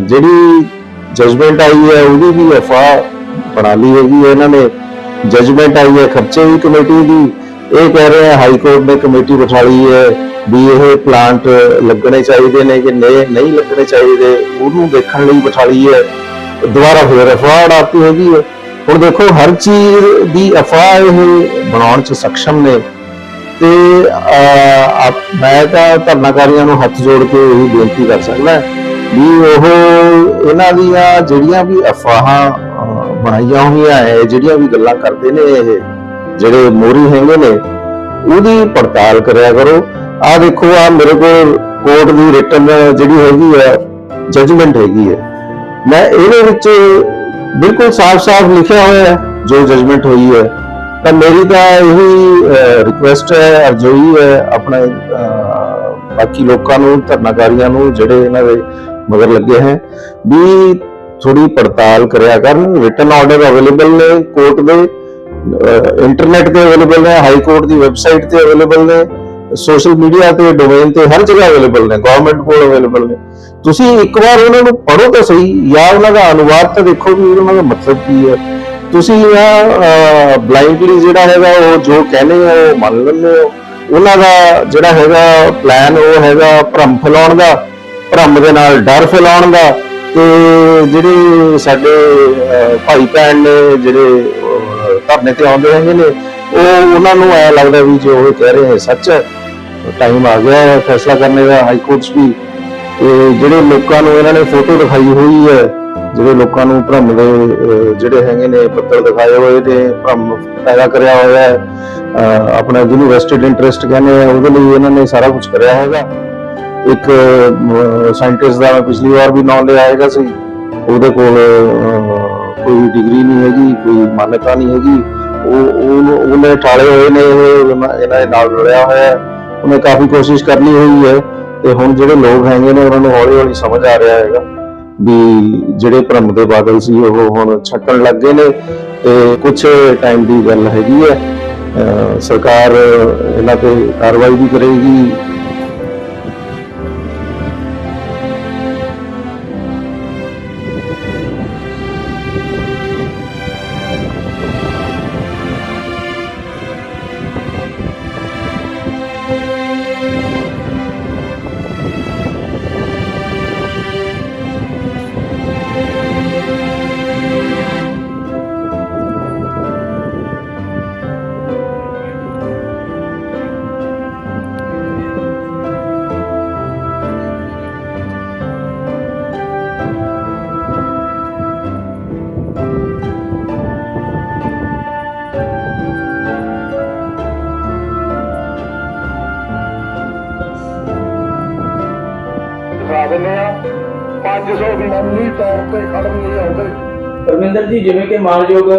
ਜਿਹੜੀ ਜਜਮੈਂਟ ਆਈ ਹੈ, ਉਹਦੀ ਵੀ ਅਫਵਾਹ ਬਣਾ ਲਈ ਹੈਗੀ ਇਹਨਾਂ ਨੇ। ਜਜਮੈਂਟ ਆਈ ਹੈ, ਖਰਚੇ ਦੀ ਕਮੇਟੀ ਦੀ। ਇਹ ਕਹਿ ਰਹੇ ਹਾਈ ਕੋਰਟ ਨੇ ਕਮੇਟੀ ਬਿਠਾ ਲਈ ਹੈ ਵੀ ਇਹ ਪਲਾਂਟ ਲੱਗਣੇ ਚਾਹੀਦੇ ਨੇ ਕਿ ਨਹੀਂ ਲੱਗਣੇ ਚਾਹੀਦੇ। ਉਹਨੂੰ ਦੇਖਣ ਲਈ ਬਿਠਾ ਲਈ ਹੈ। ਦੁਬਾਰਾ ਫਿਰ ਅਫਵਾਹ ਉਡਾਤੀ ਹੈਗੀ ਹੈ। ਹੁਣ ਦੇਖੋ, ਹਰ ਚੀਜ਼ ਦੀ ਅਫਵਾਹ ਇਹ ਬਣਾਉਣ ਚ ਸક્ષਮ ਨੇ। ਤੇ ਮੈਂ ਤਾਂ ਧਰਨਾਕਾਰੀਆਂ ਨੂੰ ਹੱਥ ਜੋੜ ਕੇ ਇਹੀ ਬੇਨਤੀ ਕਰ ਸਕਦਾ। ਵੀ ਉਹ ਇਹਨਾਂ ਦੀਆਂ ਜਿਹੜੀਆਂ ਵੀ ਅਫਵਾਹਾਂ ਬਣਾਈਆਂ ਹੋਈਆਂ ਹੈ, ਜਿਹੜੀਆਂ ਵੀ ਗੱਲਾਂ ਕਰਦੇ ਨੇ ਇਹ, ਜਿਹੜੇ ਮੋਰੀ ਹੈਗੇ ਨੇ, ਉਹਦੀ ਪੜਤਾਲ ਕਰਿਆ ਕਰੋ। ਆ ਦੇਖੋ ਆ ਮੇਰੇ ਕੋਲ ਕੋਰਟ ਦੀ ਰਿਟਨ ਜਿਹੜੀ ਹੈਗੀ ਹੈ ਜਜਮੈਂਟ ਹੈਗੀ ਹੈ। ਮੈਂ ਇਹਦੇ ਵਿੱਚ ਬਿਲਕੁਲ ਸਾਫ਼-ਸਾਫ਼ ਲਿਖਿਆ ਹੋਇਆ ਹੈ, ਜੋ ਜਜਮੈਂਟ ਹੋਈ ਹੈ। ਤਾਂ ਮੇਰੀ ਤਾਂ ਇਹੀ ਰਿਕੁਐਸਟ ਹੈ ਅਰਜ਼ੋਈ ਹੈ ਆਪਣੇ ਬਾਕੀ ਲੋਕਾਂ ਨੂੰ, ਧਰਨਾਕਾਰੀਆਂ ਨੂੰ, ਜਿਹੜੇ ਇਹਨਾਂ ਦੇ ਮਗਰ ਲੱਗੇ ਹੈ ਵੀ ਥੋੜੀ ਪੜਤਾਲ ਕਰਿਆ ਕਰਨ ਰਿਟਨ ਆਰਡਰ ਅਵੇਲੇਬਲ ਨੇ ਕੋਰਟ ਦੇ ਇੰਟਰਨੈਟ ਤੇ ਅਵੇਲੇਬਲ ਨੇ ਹਾਈ ਕੋਰਟ ਦੀ ਵੈਬਸਾਈਟ ਤੇ ਅਵੇਲੇਬਲ ਨੇ ਸੋਸ਼ਲ ਮੀਡੀਆ ਤੇ ਡੋਮੇਨ ਤੇ, ਹਰ ਜਗ੍ਹਾ ਅਵੇਲੇਬਲ ਨੇ ਗਵਰਨਮੈਂਟ ਕੋਲ ਅਵੇਲੇਬਲ ਨੇ। ਤੁਸੀਂ ਇੱਕ ਵਾਰ ਉਹਨਾਂ ਨੂੰ ਪੜ੍ਹੋ ਤਾਂ ਸਹੀ, ਜਾਂ ਉਹਨਾਂ ਦਾ ਅਨੁਵਾਦ ਤਾਂ ਦੇਖੋ ਵੀ ਉਹਨਾਂ ਦਾ ਮਤਲਬ ਕੀ ਹੈ। ਤੁਸੀਂ ਆ ਬਲਾਈਂਡਲੀ ਜਿਹੜਾ ਹੈਗਾ ਉਹ ਜੋ ਕਹਿੰਦੇ ਆ ਉਹ ਮੰਨ ਲੈਂਦੇ ਹੋ। ਉਹਨਾਂ ਦਾ ਜਿਹੜਾ ਹੈਗਾ ਪਲਾਨ ਉਹ ਹੈਗਾ ਭਰਮ ਫੈਲਾਉਣ ਦਾ। ਭਰਮ ਦੇ ਨਾਲ ਡਰ ਫੈਲਾਉਣ ਦਾ ਤੇ ਜਿਹੜੇ ਸਾਡੇ ਭਾਈ ਭੈਣ ਨੇ ਜਿਹੜੇ ਧਰਨੇ ਤੇ ਆਉਂਦੇ ਹੈਗੇ ਨੇ ਉਹ ਉਹਨਾਂ ਨੂੰ ਐ ਲੱਗਦਾ ਵੀ ਜੋ ਉਹ ਕਹਿ ਰਹੇ ਹੈ ਸੱਚ ਟਾਈਮ ਆ ਗਿਆ ਹੈ ਫੈਸਲਾ ਕਰਨੇ ਦਾ ਹਾਈ ਕੋਰਟਸ ਵੀ। ਤੇ ਜਿਹੜੇ ਲੋਕਾਂ ਨੂੰ ਇਹਨਾਂ ਨੇ ਫੋਟੋ ਦਿਖਾਈ ਹੋਈ ਹੈ ਜਿਹੜੇ ਲੋਕਾਂ ਨੂੰ ਭ੍ਰਮ ਦੇ ਜਿਹੜੇ ਹੈਗੇ ਨੇ ਪੱਤਰ ਦਿਖਾਏ ਹੋਏ ਨੇ ਭ੍ਰਮ ਪੈਦਾ ਕਰਿਆ ਹੋਇਆ ਹੈ ਅਹ, ਆਪਣਾ ਜਿਹਨੂੰ ਵੈਸਟਡ ਇੰਟਰਸਟ ਕਹਿੰਦੇ ਆ ਉਹਦੇ ਲਈ ਇਹਨਾਂ ਨੇ ਸਾਰਾ ਕੁਝ ਕਰਿਆ ਹੈਗਾ। ਇੱਕ ਸਾਇੰਟਿਸਟ ਦਾ ਮੈਂ ਪਿਛਲੀ ਵਾਰ ਵੀ ਨਾਮ ਲਿਆ ਹੈਗਾ ਸੀ। ਉਹਦੇ ਕੋਲ ਕੋਈ ਡਿਗਰੀ ਨਹੀਂ ਹੈਗੀ, ਕੋਈ ਮਾਨਤਾ ਨਹੀਂ ਹੈਗੀ। ਉਹ ਉਹਨੇ ਠਾਲੇ ਹੋਏ ਨੇ ਇਹਨਾਂ ਦੇ ਨਾਲ ਰਲਿਆ ਹੋਇਆ ਉਹਨੇ ਕਾਫੀ ਕੋਸ਼ਿਸ਼ ਕਰਨੀ ਹੋਈ ਹੈ ਤੇ ਹੁਣ ਜਿਹੜੇ ਲੋਕ ਹੈਗੇ ਨੇ, ਉਹਨਾਂ ਨੂੰ ਹੌਲੀ ਹੌਲੀ ਸਮਝ ਆ ਰਿਹਾ ਹੈਗਾ ਵੀ ਜਿਹੜੇ ਭਰਮ ਦੇ ਬਾਦਲ ਸੀ, ਉਹ ਹੁਣ ਛੱਟਣ ਲੱਗ ਗਏ ਨੇ ਤੇ ਕੁਝ ਟਾਈਮ ਦੀ ਗੱਲ ਹੈਗੀ ਹੈ। ਸਰਕਾਰ ਇਹਨਾਂ ਤੇ ਕਾਰਵਾਈ ਵੀ ਕਰੇਗੀ। ਦਿਖਾ ਦਿੰਦੇ ਆ। 500 ਵੀ ਮੰਨੀ ਤੌਰ ਤੇ ਖੜਨ ਨਹੀਂ ਆਉਂਦੇ ਪਰਮਿੰਦਰ ਜੀ ਜਿਵੇਂ ਕਿ ਮਾਨਯੋਗ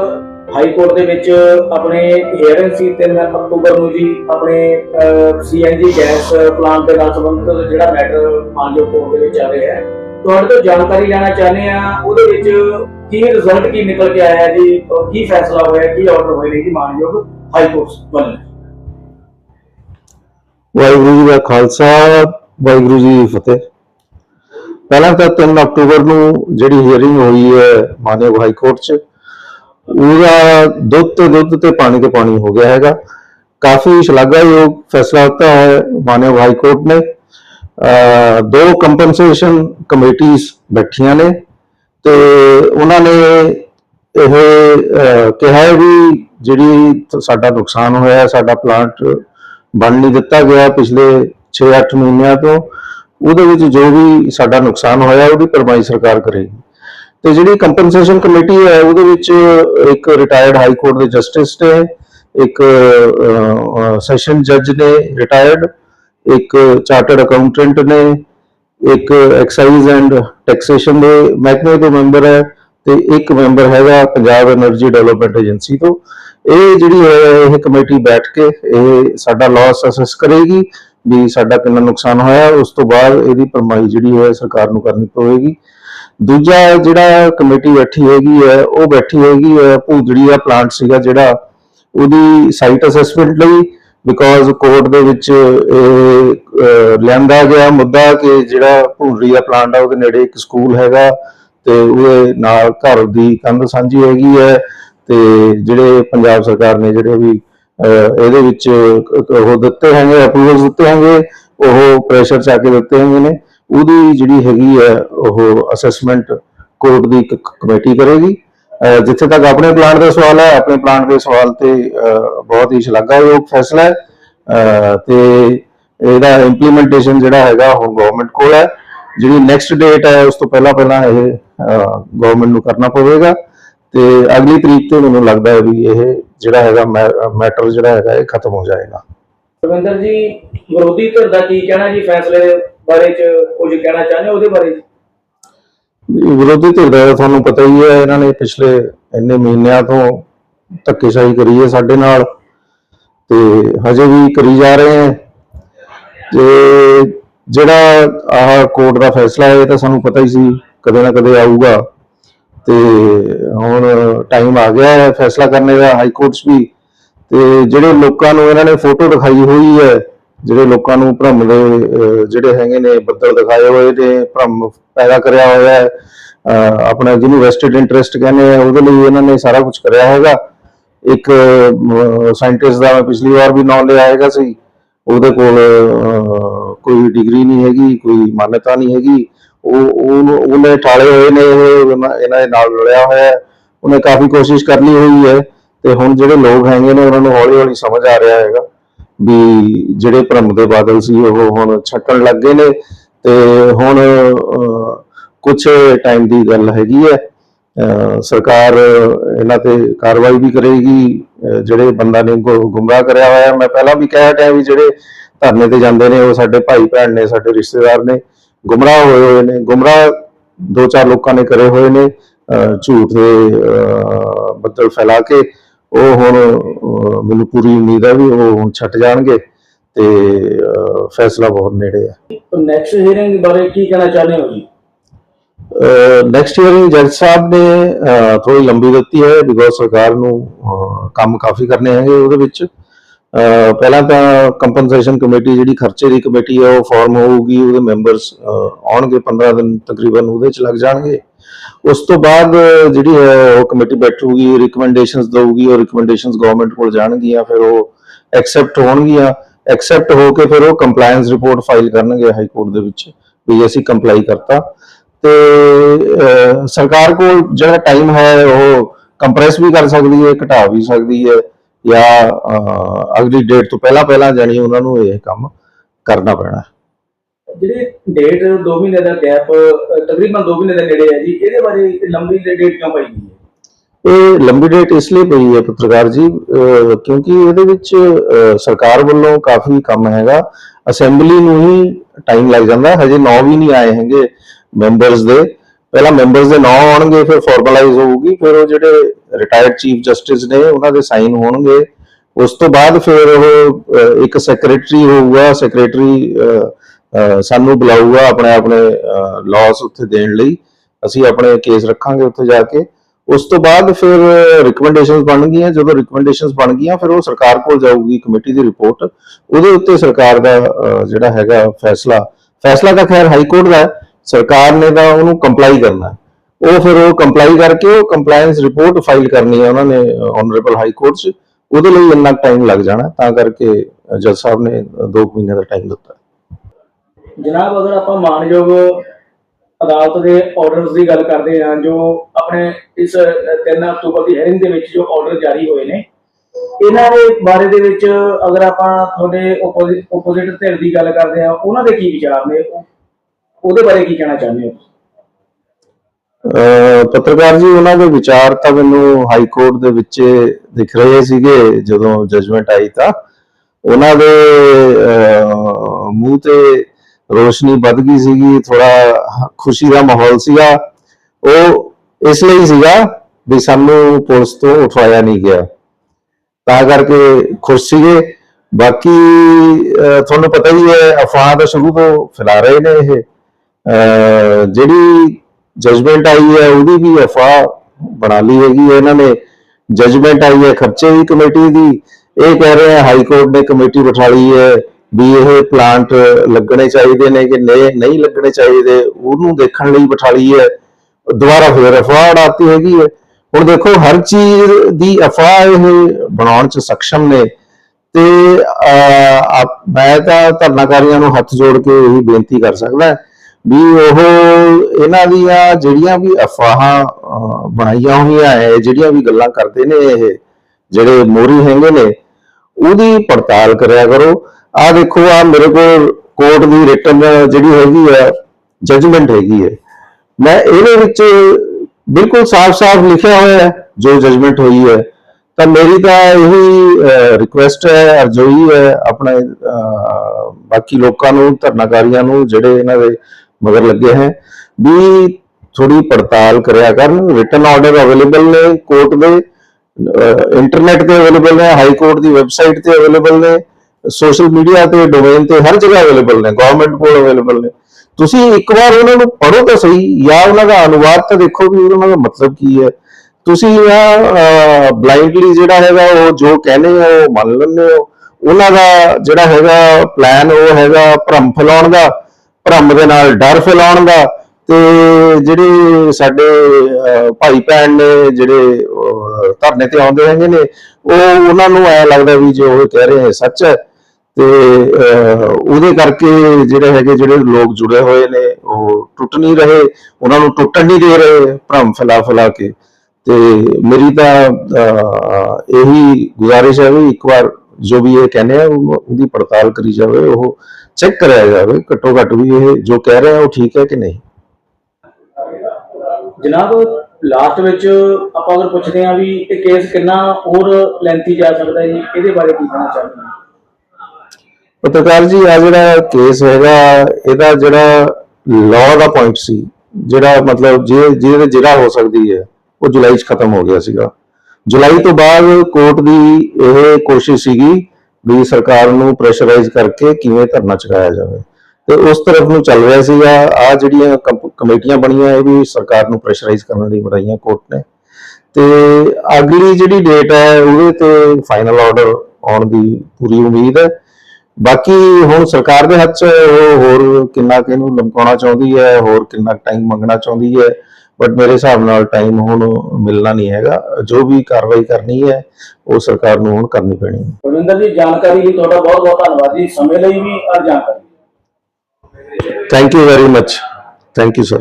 ਹਾਈ ਕੋਰਟ ਦੇ ਵਿੱਚ ਆਪਣੇ ਹੀਅਰਿੰਗ ਸੀ 3 ਅਕਤੂਬਰ ਨੂੰ ਜੀ ਆਪਣੇ ਸੀਐਨਜੀ ਗੈਸ ਪਲਾਂਟ ਦੇ ਨਾਲ ਸੰਬੰਧਿਤ ਜਿਹੜਾ ਮੈਟਰ ਮਾਨਯੋਗ ਕੋਰਟ ਦੇ ਵਿੱਚ ਆ ਰਿਹਾ ਹੈ। ਤੁਹਾਡੇ ਤੋਂ ਜਾਣਕਾਰੀ ਲੈਣਾ ਚਾਹੁੰਦੇ ਆ ਉਹਦੇ ਵਿੱਚ ਕੀ ਰਿਜ਼ਲਟ ਕੀ ਨਿਕਲ ਕੇ ਆਇਆ ਹੈ ਜੀ ਕੀ ਫੈਸਲਾ ਹੋਇਆ ਕੀ ਆਰਡਰ ਹੋਏ ਨੇ ਜੀ ਮਾਨਯੋਗ ਹਾਈ ਕੋਰਟ ਵੱਲੋਂ? ਵਾਹਿਗੁਰੂ ਜੀ ਦਾ ਖਾਲਸਾ ਵਾਹਿਗੁਰੂ ਜੀ ਦੀ ਫਤਿਹ। ਪਹਿਲਾਂ ਤਾਂ 3 ਅਕਤੂਬਰ ਨੂੰ ਜਿਹੜੀ ਹੀਅਰਿੰਗ ਹੋਈ ਹੈ ਮਾਨਯੋਗ ਹਾਈ ਕੋਰਟ 'ਚ, ਉਹਦਾ ਦੁੱਧ ਤੇ ਦੁੱਧ ਤੇ ਪਾਣੀ ਤੇ ਪਾਣੀ ਹੋ ਗਿਆ ਹੈਗਾ। ਕਾਫੀ ਸ਼ਲਾਘਾਯੋਗ ਫੈਸਲਾ ਦਿੱਤਾ ਹੈ ਮਾਨਯੋਗ ਹਾਈ ਕੋਰਟ ਨੇ। ਦੋ ਕੰਪਨਸੇਸ਼ਨ ਕਮੇਟੀਆਂ ਬੈਠੀਆਂ ਨੇ ਤੇ ਉਹਨਾਂ ਨੇ ਇਹ ਕਿਹਾ ਵੀ ਜਿਹੜੀ ਸਾਡਾ ਨੁਕਸਾਨ ਹੋਇਆ, ਸਾਡਾ ਪਲਾਂਟ ਬਣ ਨਹੀਂ ਦਿੱਤਾ ਗਿਆ ਪਿਛਲੇ 6-8 ਮਹੀਨਿਆਂ ਤੋਂ। ਉਹਦੇ ਵਿੱਚ ਜੋ ਵੀ ਸਾਡਾ ਨੁਕਸਾਨ ਹੋਇਆ, ਉਹਦੀ ਭਰਪਾਈ ਸਰਕਾਰ ਕਰੇਗੀ ਤੇ ਜਿਹੜੀ ਕੰਪਨਸੇਸ਼ਨ ਕਮੇਟੀ ਹੈ, ਉਹਦੇ ਵਿੱਚ ਇੱਕ ਰਿਟਾਇਰਡ ਹਾਈ ਕੋਰਟ ਦੇ ਜਸਟਿਸ ਨੇ, ਇੱਕ ਸੈਸ਼ਨ ਜੱਜ ਨੇ ਰਿਟਾਇਰਡ ਇੱਕ ਚਾਰਟਰਡ ਅਕਾਊਂਟੈਂਟ ਨੇ, ਇੱਕ ਐਕਸਾਈਜ਼ ਐਂਡ ਟੈਕਸੇਸ਼ਨ ਦੇ ਮਹਿਕਮੇ ਦੇ ਮੈਂਬਰ ਹੈ ਤੇ ਇੱਕ ਮੈਂਬਰ ਹੈਗਾ ਪੰਜਾਬ એનર્ਜੀ ਡਿਵੈਲਪਮੈਂਟ ਏਜੰਸੀ ਤੋਂ। ਇਹ ਜਿਹੜੀ ਹੈ, ਇਹ ਕਮੇਟੀ ਬੈਠ ਕੇ ਇਹ ਸਾਡਾ ਲਾਅ ਅਸੈਸ ਕਰੇਗੀ ਵੀ ਸਾਡਾ ਕਿੰਨਾ ਨੁਕਸਾਨ ਹੋਇਆ, ਉਸ ਤੋਂ ਬਾਅਦ ਇਹਦੀ ਭਰਮਾਈ ਜਿਹੜੀ ਹੈ ਸਰਕਾਰ ਨੂੰ ਕਰਨੀ ਪਵੇਗੀ। ਦੂਜਾ ਜਿਹੜਾ ਕਮੇਟੀ ਬੈਠੀ ਹੈਗੀ ਹੈ, ਉਹ ਬੈਠੀ ਹੈਗੀ ਹੈ, ਭੂਜੜੀ ਦਾ ਪਲਾਂਟ ਸੀਗਾ ਜਿਹੜਾ, ਉਹਦੀ ਸਾਈਟ ਅਸੈਸਮੈਂਟ ਲਈ ਬਿਕੋਜ਼ ਕੋਰਟ ਦੇ ਵਿੱਚ ਇਹ ਲਿਆਂਦਾ ਗਿਆ ਮੁੱਦਾ ਕਿ ਜਿਹੜਾ ਭੂਰੀਆ ਪਲਾਂਟ ਆ, ਉਹਦੇ ਨੇੜੇ ਇੱਕ ਸਕੂਲ ਹੈਗਾ, ਤੇ ਉਹਦੇ ਨਾਲ ਘਰ ਦੀ ਕੰਧ ਸਾਂਝੀ ਹੈਗੀ ਹੈ, ਤੇ ਜਿਹੜੇ ਪੰਜਾਬ ਸਰਕਾਰ ਨੇ ਜਿਹੜੇ ਵੀ ਇਹਦੇ ਵਿੱਚ ਉਹ ਦਿੱਤੇ ਹੈਗੇ ਅਪਰੂਵਲ ਦਿੱਤੇ ਹੈਗੇ, ਉਹ ਪ੍ਰੈਸ਼ਰ ਚਾ ਕੇ ਦਿੱਤੇ ਹੈਗੇ ਨੇ। ਉਹਦੀ ਜਿਹੜੀ ਹੈਗੀ ਹੈ, ਉਹ ਅਸੈਸਮੈਂਟ ਕੋਰਟ ਦੀ ਇੱਕ ਕਮੇਟੀ ਕਰੇਗੀ। ਜਿੱਥੇ ਤੱਕ ਆਪਣੇ ਪਲਾਂਟ ਦਾ ਸਵਾਲ ਹੈ, ਆਪਣੇ ਪਲਾਂਟ ਦੇ ਸਵਾਲ ਤੇ ਬਹੁਤ ਹੀ ਸ਼ਲਾਘਾਯੋਗ ਫੈਸਲਾ ਹੈ। ਅਹ ਤੇ ਇਹਦਾ ਇੰਪਲੀਮੈਂਟੇਸ਼ਨ ਜਿਹੜਾ ਹੈਗਾ ਹੁਣ ਗਵਰਨਮੈਂਟ ਕੋਲ ਹੈ। ਜਿਹੜੀ ਨੈਕਸਟ ਡੇਟ ਹੈ, ਉਸ ਤੋਂ ਪਹਿਲਾਂ ਪਹਿਲਾਂ ਇਹ ਗਵਰਨਮੈਂਟ ਨੂੰ ਕਰਨਾ ਪਵੇਗਾ। ਤੇ ਅਗਲੀ ਤਰੀਕ ਤੇ ਮੈਨੂੰ ਲੱਗਦਾ ਹੈ ਵੀ ਇਹ ਜਿਹੜਾ ਹੈਗਾ ਮੈਟਰ ਜਿਹੜਾ ਹੈਗਾ ਇਹ ਖਤਮ ਹੋ ਜਾਏਗਾ। ਰਵਿੰਦਰ ਜੀ ਵਿਰੋਧੀ ਧਿਰ ਦਾ ਕੀ ਕਹਿਣਾ ਜੀ? ਫੈਸਲੇ ਬਾਰੇ ਚ ਕੁਝ ਕਹਿਣਾ ਚਾਹੁੰਦੇ ਉਹਦੇ ਬਾਰੇ ਵਿਰੋਧੀ ਧਿਰ ਦਾ ਤੁਹਾਨੂੰ ਪਤਾ ਹੀ ਹੈ ਇਹਨਾਂ ਨੇ ਪਿਛਲੇ ਇੰਨੇ ਮਹੀਨਿਆਂ ਤੋਂ ਧੱਕੇਸ਼ਾਹੀ ਕਰੀ ਹੈ ਸਾਡੇ ਨਾਲ। ਤੇ ਹਜੇ ਵੀ ਕਰੀ ਜਾ ਰਹੇ ਹੈ। ਤੇ ਜਿਹੜਾ ਆਹ ਕੋਰਟ ਦਾ ਫੈਸਲਾ ਹੈ ਇਹ ਤਾਂ ਸਾਨੂੰ ਪਤਾ ਹੀ ਸੀ ਕਦੇ ਨਾ ਕਦੇ ਆਊਗਾ। ਤੇ ਹੁਣ ਟਾਈਮ ਆ ਗਿਆ ਹੈ ਫੈਸਲਾ ਕਰਨੇ ਦਾ ਹਾਈ ਕੋਰਟਸ ਵੀ। ਤੇ ਜਿਹੜੇ ਲੋਕਾਂ ਨੂੰ ਇਹਨਾਂ ਨੇ ਫੋਟੋ ਦਿਖਾਈ ਹੋਈ ਹੈ, ਜਿਹੜੇ ਲੋਕਾਂ ਨੂੰ ਭ੍ਰਮ ਦੇ ਜਿਹੜੇ ਹੈਗੇ ਨੇ, ਬੱਦਲ ਦਿਖਾਏ ਹੋਏ ਨੇ, ਭ੍ਰਮ ਪੈਦਾ ਕਰਿਆ ਹੋਇਆ ਹੈ ਆਪਣਾ ਜਿਹਨੂੰ ਵੈਸਟਡ ਇੰਟਰਸਟ ਕਹਿੰਦੇ ਆ, ਉਹਦੇ ਲਈ ਇਹਨਾਂ ਨੇ ਸਾਰਾ ਕੁਝ ਕਰਿਆ ਹੈਗਾ ਇੱਕ ਸਾਇੰਟਿਸਟ ਦਾ ਮੈਂ ਪਿਛਲੀ ਵਾਰ ਵੀ ਨਾਮ ਲਿਆ ਹੈਗਾ ਸੀ। ਉਹਦੇ ਕੋਲ ਕੋਈ ਡਿਗਰੀ ਨਹੀਂ ਹੈਗੀ, ਕੋਈ ਮਾਨਤਾ ਨਹੀਂ ਹੈਗੀ। ਉਹ ਉਹਨੂੰ- ਉਹਨੇ ਠਾਲੇ ਹੋਏ ਨੇ ਇਹ ਉਹਨਾਂ- ਇਹਨਾਂ ਦੇ ਨਾਲ ਲੜਿਆ ਹੋਇਆ ਉਹਨੇ ਕਾਫੀ ਕੋਸ਼ਿਸ਼ ਕਰ ਲਈ ਹੋਈ ਹੈ ਤੇ ਹੁਣ ਜਿਹੜੇ ਲੋਕ ਹੈਗੇ ਨੇ, ਉਹਨਾਂ ਨੂੰ ਹੌਲੀ ਹੌਲੀ ਸਮਝ ਆ ਰਿਹਾ ਹੈਗਾ ਵੀ ਜਿਹੜੇ ਭ੍ਰਮ ਦੇ ਬਾਦਲ ਸੀ, ਉਹ ਹੁਣ ਛੱਟਣ ਲੱਗ ਗਏ ਨੇ ਤੇ ਹੁਣ ਕੁਝ ਟਾਈਮ ਦੀ ਗੱਲ ਹੈਗੀ ਹੈ। ਅਹ, ਸਰਕਾਰ ਇਹਨਾਂ ਤੇ ਕਾਰਵਾਈ ਵੀ ਕਰੇਗੀ। ਜਿਹੜੇ ਬੰਦਾ ਨੇ ਗੁ- ਗੁੰਮਰਾਹ ਕਰਿਆ ਹੋਇਆ, ਮੈਂ ਪਹਿਲਾਂ ਵੀ ਕਹਿ ਹਟਿਆ ਵੀ ਜਿਹੜੇ ਧਰਨੇ ਤੇ ਜਾਂਦੇ ਨੇ, ਉਹ ਸਾਡੇ ਭਾਈ ਭੈਣ ਨੇ, ਸਾਡੇ ਰਿਸ਼ਤੇਦਾਰ ਨੇ ਗੁੰਮਰਾਹ ਹੋਏ ਹੋਏ ਨੇ। ਗੁੰਮਰਾਹ ਦੋ ਚਾਰ ਲੋਕਾਂ ਨੇ ਕਰੇ ਹੋਏ ਨੇ ਝੂਠ ਦੇ ਬੱਦਲ ਫੈਲਾ ਕੇ। ਉਹ ਹੁਣ ਮੈਨੂੰ ਪੂਰੀ ਉਮੀਦ ਹੈ ਵੀ ਉਹ ਹੁਣ ਛੱਟ ਜਾਣਗੇ ਤੇ ਫੈਸਲਾ ਬਹੁਤ ਨੇੜੇ ਹੈ। ਨੈਕਸਟ ਹੀਅਰਿੰਗ ਬਾਰੇ ਕੀ ਕਹਿਣਾ ਚਾਹੁੰਦੇ ਹੋ ਜੀ? ਨੈਕਸਟ ਈਅਰ ਜੱਜ ਸਾਹਿਬ ਨੇ ਥੋੜੀ ਲੰਬੀ ਦਿੱਤੀ ਹੈ ਬਿਕੋਜ਼ ਸਰਕਾਰ ਨੂੰ ਕੰਮ ਕਾਫੀ ਕਰਨੇ ਹੈਗੇ ਉਹਦੇ ਵਿੱਚ। ਪਹਿਲਾਂ ਤਾਂ ਕੰਪਨਸੇਸ਼ਨ ਕਮੇਟੀ ਜਿਹੜੀ ਖਰਚੇ ਦੀ ਕਮੇਟੀ ਹੈ ਉਹ ਫਾਰਮ ਹੋਊਗੀ, ਉਹਦੇ ਮੈਂਬਰਸ ਆਉਣਗੇ 15 ਦਿਨ ਤਕਰੀਬਨ, ਉਹਦੇ ਚ ਲੱਗ ਜਾਣਗੇ। ਉਸ ਤੋਂ ਬਾਅਦ ਜਿਹੜੀ ਹੈ, ਉਹ ਕਮੇਟੀ ਬੈਠੂਗੀ ਰਿਕਮੈਂਡੇਸ਼ਨਸ ਦਊਗੀ, ਉਹ ਰਿਕਮੈਂਡੇਸ਼ਨਸ ਗਵਰਨਮੈਂਟ ਕੋਲ ਜਾਣਗੀਆਂ, ਫਿਰ ਉਹ ਐਕਸੈਪਟ ਹੋਣਗੀਆਂ। ਐਕਸੈਪਟ ਹੋ ਕੇ ਫਿਰ ਉਹ ਕੰਪਲਾਈਂਸ ਰਿਪੋਰਟ ਫਾਈਲ ਕਰਨਗੇ ਹਾਈ ਕੋਰਟ ਦੇ ਵਿੱਚ, ਵੀ ਅਸੀਂ ਕੰਪਲਾਈ ਕਰਤਾ। ਤੇ ਸਰਕਾਰ ਕੋਲ ਜਿਹੜਾ ਟਾਈਮ ਹੈ, ਉਹ ਕੰਪਰੈਸ ਵੀ ਕਰ ਸਕਦੀ ਹੈ, ਘਟਾ ਵੀ ਸਕਦੀ ਹੈ। ਜਾਂ ਅਗਲੀ ਡੇਟ ਤੋਂ ਪਹਿਲਾਂ ਪਹਿਲਾਂ ਜਾਣੀ ਉਹਨਾਂ ਨੂੰ ਇਹ ਕੰਮ ਕਰਨਾ ਪੈਣਾ। ਜਿਹੜੇ ਡੇਟ 2 ਮਹੀਨੇ ਦਾ ਗੈਪ ਤਕਰੀਬਨ 2 ਮਹੀਨੇ ਦੇ ਨੇੜੇ ਹੈ ਜੀ ਇਹਦੇ ਬਾਰੇ ਲੰਬੀ ਡੇਟ ਕਿਉਂ ਪਾਈ ਹੈ? ਇਹ ਲੰਬੀ ਡੇਟ ਇਸ ਲਈ ਪਈ ਹੈ ਪੱਤਰਕਾਰ ਜੀ ਕਿਉਂਕਿ ਇਹਦੇ ਵਿੱਚ ਸਰਕਾਰ ਵੱਲੋਂ ਕਾਫੀ ਕੰਮ ਹੈਗਾ। ਅਸੈਂਬਲੀ ਨੂੰ ਹੀ ਟਾਈਮ ਲੱਗ ਜਾਂਦਾ ਹਜੇ 9 ਵੀ ਨਹੀਂ ਆਏ ਹੈਗੇ ਮੈਂਬਰਸ ਦੇ। ਪਹਿਲਾਂ ਮੈਂਬਰਸ ਦੇ ਨਾਂ ਆਉਣਗੇ ਫਿਰ ਫਾਰਮਲਾਈਜ਼ ਹੋਊਗੀ ਫਿਰ ਉਹ ਜਿਹੜੇ ਰਿਟਾਇਰਡ ਚੀਫ ਜਸਟਿਸ ਨੇ ਉਹਨਾਂ ਦੇ ਸਾਈਨ ਹੋਣਗੇ। ਉਸ ਤੋਂ ਬਾਅਦ ਫਿਰ ਉਹ ਇੱਕ ਸੈਕਟਰੀ ਹੋਊਗਾ ਸੈਕਟਰੀ ਸਾਨੂੰ ਬੁਲਾਊਗਾ ਆਪਣੇ ਆਪਣੇ ਲਾਸ ਉੱਥੇ ਦੇਣ ਲਈ। ਅਸੀਂ ਆਪਣੇ ਕੇਸ ਰੱਖਾਂਗੇ ਉੱਥੇ ਜਾ ਕੇ। ਉਸ ਤੋਂ ਬਾਅਦ ਫਿਰ ਰਿਕਮੈਂਡੇਸ਼ਨਸ ਬਣ ਗਈਆਂ। ਜਦੋਂ ਰਿਕਮੈਂਡੇਸ਼ਨਸ ਬਣ ਗਈਆਂ, ਫਿਰ ਉਹ ਸਰਕਾਰ ਕੋਲ ਜਾਊਗੀ ਕਮੇਟੀ ਦੀ ਰਿਪੋਰਟ ਉਹਦੇ ਉੱਤੇ ਸਰਕਾਰ ਦਾ ਜਿਹੜਾ ਹੈਗਾ ਫੈਸਲਾ। ਫੈਸਲਾ ਤਾਂ ਖੈਰ ਹਾਈ ਕੋਰਟ ਦਾ ਸਰਕਾਰ ਨੇ ਤਾਂ ਉਹਨੂੰ ਕੰਪਲਾਈ ਕਰਨਾ ਉਹ ਫਿਰ ਉਹ ਕੰਪਲਾਈ ਕਰਕੇ ਉਹ ਕੰਪਲਾਈਂਸ ਰਿਪੋਰਟ ਫਾਈਲ ਕਰਨੀ ਹੈ ਉਹਨਾਂ ਨੇ ਆਨਰੇਬਲ ਹਾਈ ਕੋਰਟ 'ਚ। ਉਹਦੇ ਲਈ ਇੰਨਾ ਟਾਈਮ ਲੱਗ ਜਾਣਾ ਤਾਂ ਕਰਕੇ ਅਹ, ਜੱਜ ਸਾਹਿਬ ਨੇ 2 ਮਹੀਨੇ ਦਾ ਟਾਈਮ ਦਿੱਤਾ। ਜਨਾਬ ਅਗਰ ਆਪਾਂ ਮਾਨਯੋਗ ਅਦਾਲਤ ਦੇ ਆਰਡਰਸ ਦੀ ਗੱਲ ਕਰਦੇ ਹਾਂ ਜੋ ਆਪਣੇ ਇਸ 3 ਅਕਤੂਬਰ ਦੀ ਹੈਰਿੰਗ ਦੇ ਵਿੱਚ ਜੋ ਆਰਡਰ ਜਾਰੀ ਹੋਏ ਨੇ ਇਹਨਾਂ ਦੇ ਬਾਰੇ ਦੇ ਵਿੱਚ ਅਗਰ ਆਪਾਂ ਤੁਹਾਡੇ ਆਪੋਜ਼ਿਟ ਧਿਰ ਦੀ ਗੱਲ ਕਰਦੇ ਹਾਂ ਉਹਨਾਂ ਦੇ ਕੀ ਵਿਚਾਰ ਨੇ? ਉਹ- ਉਹਦੇ ਬਾਰੇ ਕੀ ਕਹਿਣਾ ਚਾਹੁੰਦੇ ਹੋ ਅਹ ਪੱਤਰਕਾਰ ਜੀ ਉਹਨਾਂ ਦੇ ਵਿਚਾਰ ਤਾਂ ਮੈਨੂੰ ਹਾਈ ਕੋਰਟ ਦੇ ਵਿੱਚ ਦਿਖ ਰਹੇ ਸੀਗੇ ਜਦੋਂ ਜਜਮੈਂਟ ਆਈ ਤਾਂ। ਉਹਨਾਂ ਦੇ ਮੂੰਹ ਤੇ ਰੋਸ਼ਨੀ ਵੱਧ ਗਈ ਸੀਗੀ ਥੋੜਾ ਖੁਸ਼ੀ ਦਾ ਮਾਹੌਲ ਸੀਗਾ। ਉਹ ਇਸ ਲਈ ਸੀਗਾ ਵੀ ਸਾਨੂੰ ਪੁਲਿਸ ਤੋਂ ਉਠਾਇਆ ਨਹੀਂ ਗਿਆ। ਤਾਂ ਕਰਕੇ ਖੁਸ਼ ਸੀਗੇ। ਬਾਕੀ ਤੁਹਾਨੂੰ ਪਤਾ ਹੀ ਹੈ ਅਫਵਾਹ ਤਾਂ ਸ਼ੁਰੂ ਤੋਂ ਫੈਲਾ ਰਹੇ ਨੇ ਇਹ। ਅਹ, ਜਿਹੜੀ ਜਜਮੈਂਟ ਆਈ ਹੈ, ਉਹਦੀ ਵੀ ਅਫਵਾਹ ਬਣਾ ਲਈ ਹੈਗੀ ਹੈ ਇਹਨਾਂ ਨੇ। ਜਜਮੈਂਟ ਆਈ ਹੈ ਖਰਚੇ ਦੀ ਕਮੇਟੀ ਦੀ। ਇਹ ਕਹਿ ਰਹੇ ਆ ਹਾਈ ਕੋਰਟ ਨੇ ਕਮੇਟੀ ਬਿਠਾ ਲਈ ਹੈ ਵੀ ਇਹ ਪਲਾਂਟ ਲੱਗਣੇ ਚਾਹੀਦੇ ਨੇ ਕਿ ਨਹੀਂ ਲੱਗਣੇ ਚਾਹੀਦੇ। ਉਹਨੂੰ ਦੇਖਣ ਲਈ ਬਿਠਾ ਲਈ ਹੈ। ਦੁਬਾਰਾ ਫਿਰ ਅਫਵਾਹ ਉਡਾਤੀ ਹੈਗੀ ਹੈ। ਹੁਣ ਦੇਖੋ, ਹਰ ਚੀਜ਼ ਦੀ ਅਫਵਾਹ ਇਹ ਬਣਾਉਣ ਚ ਸક્ષਮ ਨੇ। ਤੇ ਮੈਂ ਤਾਂ ਧਰਨਾਕਾਰੀਆਂ ਨੂੰ ਹੱਥ ਜੋੜ ਕੇ ਇਹੀ ਬੇਨਤੀ ਕਰ ਸਕਦਾ। ਵੀ ਉਹ ਇਹਨਾਂ ਦੀਆਂ ਜਿਹੜੀਆਂ ਵੀ ਅਫਵਾਹਾਂ ਬਣਾਈਆਂ ਹੋਈਆਂ ਹੈ ਜਿਹੜੀਆਂ ਵੀ ਗੱਲਾਂ ਕਰਦੇ ਨੇ ਇਹ, ਜਿਹੜੇ ਮੋਰੀ ਹੈਗੇ ਨੇ, ਉਹਦੀ ਪੜਤਾਲ ਕਰਿਆ ਕਰੋ। ਆ ਦੇਖੋ ਆ ਮੇਰੇ ਕੋਲ ਕੋਰਟ ਦੀ ਰਿਟਨ ਜਿਹੜੀ ਹੈਗੀ ਹੈ ਜਜਮੈਂਟ ਹੈਗੀ ਹੈ ਮੈਂ ਇਹਦੇ ਵਿੱਚ ਬਿਲਕੁਲ ਸਾਫ਼-ਸਾਫ਼ ਲਿਖਿਆ ਹੋਇਆ ਹੈ ਜੋ ਜਜਮੈਂਟ ਹੋਈ ਹੈ ਤਾਂ ਮੇਰੀ ਤਾਂ ਇਹੀ ਰਿਕੁਐਸਟ ਹੈ ਅਰਜ਼ੋਈ ਹੈ ਆਪਣੇ ਬਾਕੀ ਲੋਕਾਂ ਨੂੰ, ਧਰਨਾਕਾਰੀਆਂ ਨੂੰ, ਜਿਹੜੇ ਇਹਨਾਂ ਦੇ ਮਗਰ ਲੱਗੇ ਹੈ ਵੀ ਥੋੜੀ ਪੜਤਾਲ ਕਰਿਆ ਕਰਨ ਰਿਟਨ ਆਰਡਰ ਅਵੇਲੇਬਲ ਨੇ ਕੋਰਟ ਦੇ ਇੰਟਰਨੈਟ ਤੇ ਅਵੇਲੇਬਲ ਨੇ ਹਾਈ ਕੋਰਟ ਦੀ ਵੈਬਸਾਈਟ ਤੇ ਅਵੇਲੇਬਲ ਨੇ ਸੋਸ਼ਲ ਮੀਡੀਆ ਤੇ ਡੋਮੇਨ ਤੇ, ਹਰ ਜਗ੍ਹਾ ਅਵੇਲੇਬਲ ਨੇ ਗਵਰਨਮੈਂਟ ਕੋਲ ਅਵੇਲੇਬਲ ਨੇ। ਤੁਸੀਂ ਇੱਕ ਵਾਰ ਉਹਨਾਂ ਨੂੰ ਪੜ੍ਹੋ ਤਾਂ ਸਹੀ, ਜਾਂ ਉਹਨਾਂ ਦਾ ਅਨੁਵਾਦ ਤਾਂ ਦੇਖੋ ਵੀ ਉਹਨਾਂ ਦਾ ਮਤਲਬ ਕੀ ਹੈ। ਤੁਸੀਂ ਆ ਬਲਾਈਂਡਲੀ ਜਿਹੜਾ ਹੈਗਾ ਉਹ ਜੋ ਕਹਿੰਦੇ ਆ ਉਹ ਮੰਨ ਲੈਂਦੇ ਹੋ। ਉਹਨਾਂ ਦਾ ਜਿਹੜਾ ਹੈਗਾ ਪਲਾਨ ਉਹ ਹੈਗਾ ਭਰਮ ਫੈਲਾਉਣ ਦਾ ਭਰਮ ਦੇ ਨਾਲ ਡਰ ਫੈਲਾਉਣ ਦਾ ਤੇ ਜਿਹੜੇ ਸਾਡੇ ਭਾਈ ਭੈਣ ਨੇ ਜਿਹੜੇ ਧਰਨੇ ਤੇ ਆਉਂਦੇ ਹੈਗੇ ਨੇ ਉਹ ਉਹਨਾਂ ਨੂੰ ਐ ਲੱਗਦਾ ਵੀ ਜੋ ਉਹ ਕਹਿ ਰਹੇ ਹੈ ਸੱਚ ਹੈ ਤੇ ਉਹਦੇ ਕਰਕੇ ਜਿਹੜੇ ਹੈਗੇ ਜਿਹੜੇ ਲੋਕ ਜੁੜੇ ਹੋਏ ਨੇ ਉਹ ਟੁੱਟ ਨਹੀਂ ਰਹੇ ਉਹਨਾਂ ਨੂੰ ਟੁੱਟਣ ਨਹੀਂ ਦੇ ਰਹੇ ਭਰਮ ਫੈਲਾ ਫੈਲਾ ਕੇ। ਤੇ ਮੇਰੀ ਤਾਂ ਅਹ, ਇਹੀ ਗੁਜ਼ਾਰਿਸ਼ ਹੈ ਵੀ ਇੱਕ ਵਾਰ ਜੋ ਵੀ ਇਹ ਕਹਿੰਦੇ ਆ ਉਹਦੀ ਪੜਤਾਲ ਕਰੀ ਜਾਵੇ ਉਹ ਚੈੱਕ ਕਰਿਆ ਜਾਵੇ ਘੱਟੋ ਘੱਟ ਵੀ ਇਹ ਜੋ ਕਹਿ ਰਹੇ ਆ ਉਹ ਠੀਕ ਹੈ ਕਿ ਨਹੀਂ। ਜਨਾਬ ਲਾਸਟ ਵਿੱਚ ਆਪਾਂ ਅਗਰ ਪੁੱਛਦੇ ਹਾਂ ਵੀ ਇਹ ਕੇਸ ਕਿੰਨਾ ਹੋਰ ਲੈਂਥੀ ਜਾ ਸਕਦਾ ਹੈ ਜੀ ਇਹਦੇ ਬਾਰੇ ਕੀ ਕਹਿਣਾ ਚਾਹੁੰਦੇ ਹੋ? ਪੱਤਰਕਾਰ ਜੀ ਆ ਜਿਹੜਾ ਕੇਸ ਹੈਗਾ ਇਹਦਾ ਜਿਹੜਾ ਲਾਅ ਦਾ ਪੁਆਇੰਟ ਸੀ ਜਿਹੜਾ ਮਤਲਬ ਜੇ ਜਿਹਦੇ ਜਿਹੜਾ ਹੋ ਸਕਦੀ ਹੈ ਉਹ ਜੁਲਾਈ 'ਚ ਖਤਮ ਹੋ ਗਿਆ ਸੀਗਾ। ਜੁਲਾਈ ਤੋਂ ਬਾਅਦ ਕੋਰਟ ਦੀ ਇਹ ਕੋਸ਼ਿਸ਼ ਸੀਗੀ ਵੀ ਸਰਕਾਰ ਨੂੰ ਪ੍ਰੈਸ਼ਰਾਈਜ਼ ਕਰਕੇ ਕਿਵੇਂ ਧਰਨਾ ਚੁਕਾਇਆ ਜਾਵੇ। ਤੇ ਉਸ ਤਰਫ ਨੂੰ ਚੱਲ ਰਿਹਾ ਸੀਗਾ ਆ ਜਿਹੜੀਆਂ ਕਮੇਟੀਆਂ ਬਣੀਆਂ, ਇਹ ਵੀ ਸਰਕਾਰ ਨੂੰ ਪ੍ਰੈਸ਼ਰਾਈਜ਼ ਕਰਨ ਲਈ ਬਣਾਈਆਂ ਕੋਰਟ ਨੇ। ਤੇ ਅਗਲੀ ਜਿਹੜੀ ਡੇਟ ਹੈ, ਉਹਦੇ ਤੇ ਫਾਈਨਲ ਆਰਡਰ ਆਉਣ ਦੀ ਪੂਰੀ ਉਮੀਦ ਹੈ। ਬਾਕੀ ਹੁਣ ਸਰਕਾਰ ਦੇ ਹੱਥ 'ਚ ਉਹ ਹੋਰ ਕਿੰਨਾ ਕਿ ਇਹਨੂੰ ਲਮਕਾਉਣਾ ਚਾਹੁੰਦੀ ਹੈ, ਹੋਰ ਕਿੰਨਾ ਟਾਈਮ ਮੰਗਣਾ ਚਾਹੁੰਦੀ ਹੈ ਬਟ ਮੇਰੇ ਹਿਸਾਬ ਨਾਲ ਟਾਈਮ ਹੁਣ ਮਿਲਣਾ ਨਹੀਂ ਹੈਗਾ। ਜੋ ਵੀ ਕਾਰਵਾਈ ਕਰਨੀ ਹੈ ਉਹ ਸਰਕਾਰ ਨੂੰ ਹੁਣ ਕਰਨੀ ਪੈਣੀ ਹੈ। ਰਵਿੰਦਰ ਜੀ ਜਾਣਕਾਰੀ ਲਈ ਤੁਹਾਡਾ ਬਹੁਤ ਬਹੁਤ ਧੰਨਵਾਦ ਜੀ। ਸਮੇਂ ਲਈ ਵੀ ਔਰ ਜਾਣਕਾਰੀ। Thank you very much thank you sir